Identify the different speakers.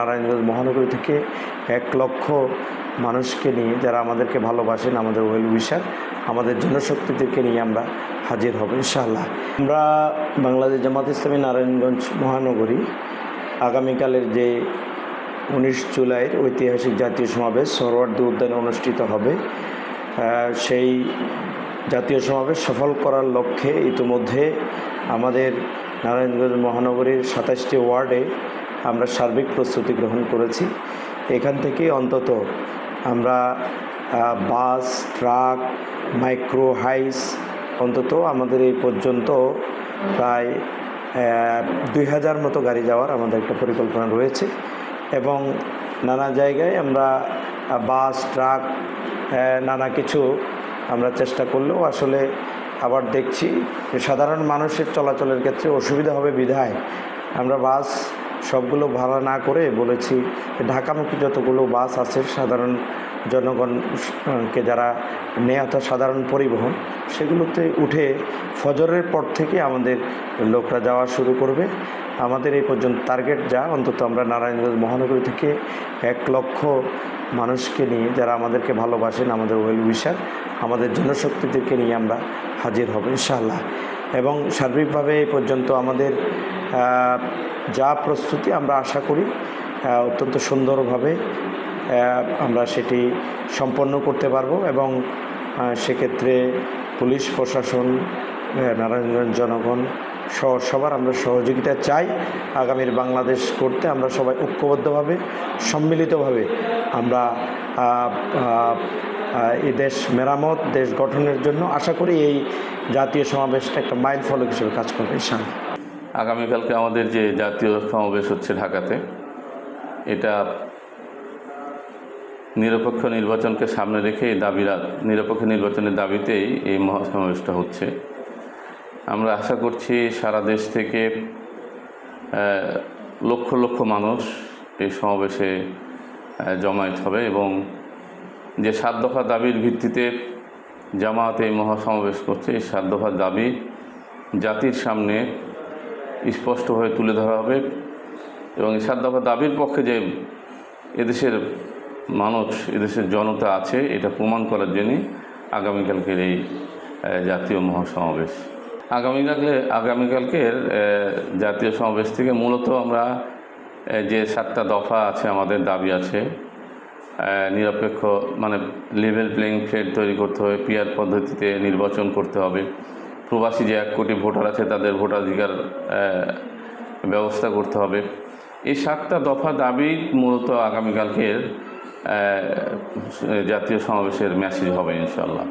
Speaker 1: নারায়ণগঞ্জ মহানগরী থেকে এক লক্ষ মানুষকে নিয়ে যারা আমাদেরকে ভালোবাসেন, আমাদের ওয়েল উইশার, আমাদের জনশক্তিদেরকে নিয়ে আমরা হাজির হব, ইনশাআল্লাহ। আমরা বাংলাদেশ জামাত ইসলামী নারায়ণগঞ্জ মহানগরী আগামীকালের যে উনিশ জুলাইয়ের ঐতিহাসিক জাতীয় সমাবেশ সরওয়ার্দী উদ্যানে অনুষ্ঠিত হবে সেই জাতীয় সমাবেশ সফল করার লক্ষ্যে ইতিমধ্যে আমাদের নারায়ণগঞ্জ মহানগরীর সাতাশটি ওয়ার্ডে আমরা সার্বিক প্রস্তুতি গ্রহণ করেছি। এখান থেকে অন্তত আমরা বাস, ট্রাক, মাইক্রো হাইস, অন্তত আমাদের এই পর্যন্ত প্রায় দুই হাজার মতো গাড়ি যাওয়ার আমাদের একটা পরিকল্পনা রয়েছে এবং নানা জায়গায় আমরা বাস, ট্রাক নানা কিছু আমরা চেষ্টা করলেও আসলে আবার দেখছি যে সাধারণ মানুষের চলাচলের ক্ষেত্রে অসুবিধা হবে বিধায়। আমরা বাস সবগুলো ভাড়া না করে বলেছি ঢাকামুখী যতগুলো বাস আছে সাধারণ জনগণকে যারা নেয় সাধারণ পরিবহন, সেগুলোতে উঠে ফজরের পর থেকে আমাদের লোকরা যাওয়া শুরু করবে। আমাদের এই পর্যন্ত টার্গেট যা, অন্তত আমরা নারায়ণগঞ্জ মহানগরী থেকে এক লক্ষ মানুষকে নিয়ে, যারা আমাদেরকে ভালোবাসেন, আমাদের ওয়েল উইশার আমাদের জনশক্তিদেরকে নিয়ে আমরা হাজির হব, ইনশাআল্লাহ। এবং সার্বিকভাবে এই পর্যন্ত আমাদের যা প্রস্তুতি আমরা আশা করি অত্যন্ত সুন্দরভাবে আমরা সেটি সম্পন্ন করতে পারব এবং সেক্ষেত্রে পুলিশ, প্রশাসন নারায়ণগঞ্জ জনগণ সহ সবার আমরা সহযোগিতা চাই। আগামীর বাংলাদেশ করতে আমরা সবাই ঐক্যবদ্ধভাবে, সম্মিলিতভাবে আমরা এই দেশ মেরামত, দেশ গঠনের জন্য আশা করি এই জাতীয় সমাবেশটা একটা মাইল ফলক হিসেবে কাজ করবে, ইনশাআল্লাহ।
Speaker 2: আগামীকালকে আমাদের যে জাতীয় সমাবেশ হচ্ছে ঢাকাতে, এটা নিরপেক্ষ নির্বাচনকে সামনে রেখে এই দাবিরা নিরপেক্ষ নির্বাচনের দাবিতেই এই মহাসমাবেশটা হচ্ছে। আমরা আশা করছি সারা দেশ থেকে লক্ষ লক্ষ মানুষ এই সমাবেশে জমায়েত হবে এবং যে সাত দফা দাবির ভিত্তিতে জামায়াত এই মহাসমাবেশ করছে, এই সাত দফা দাবি জাতির সামনে স্পষ্টভাবে তুলে ধরা হবে এবং এই সাত দফা দাবির পক্ষে যে এদেশের মানুষ এদেশের জনতা আছে, এটা প্রমাণ করার জন্যই আগামীকালকের এই জাতীয় মহাসমাবেশ। আগামীকালে, আগামীকালকের জাতীয় সমাবেশ থেকে মূলত আমরা যে সাতটা দফা আছে আমাদের দাবি আছে নিরপেক্ষ মানে লেভেল প্লেইং ফিল্ড তৈরি করতে হবে পিয়ার পদ্ধতিতে নির্বাচন করতে হবে। প্রবাসী যে এক কোটি ভোটার আছে, তাদের ভোটাধিকার ব্যবস্থা করতে হবে। এই সাতটা দফা দাবি মূলত আগামীকালকের জাতীয় সমাবেশের মেসেজ হবে ইনশাল্লাহ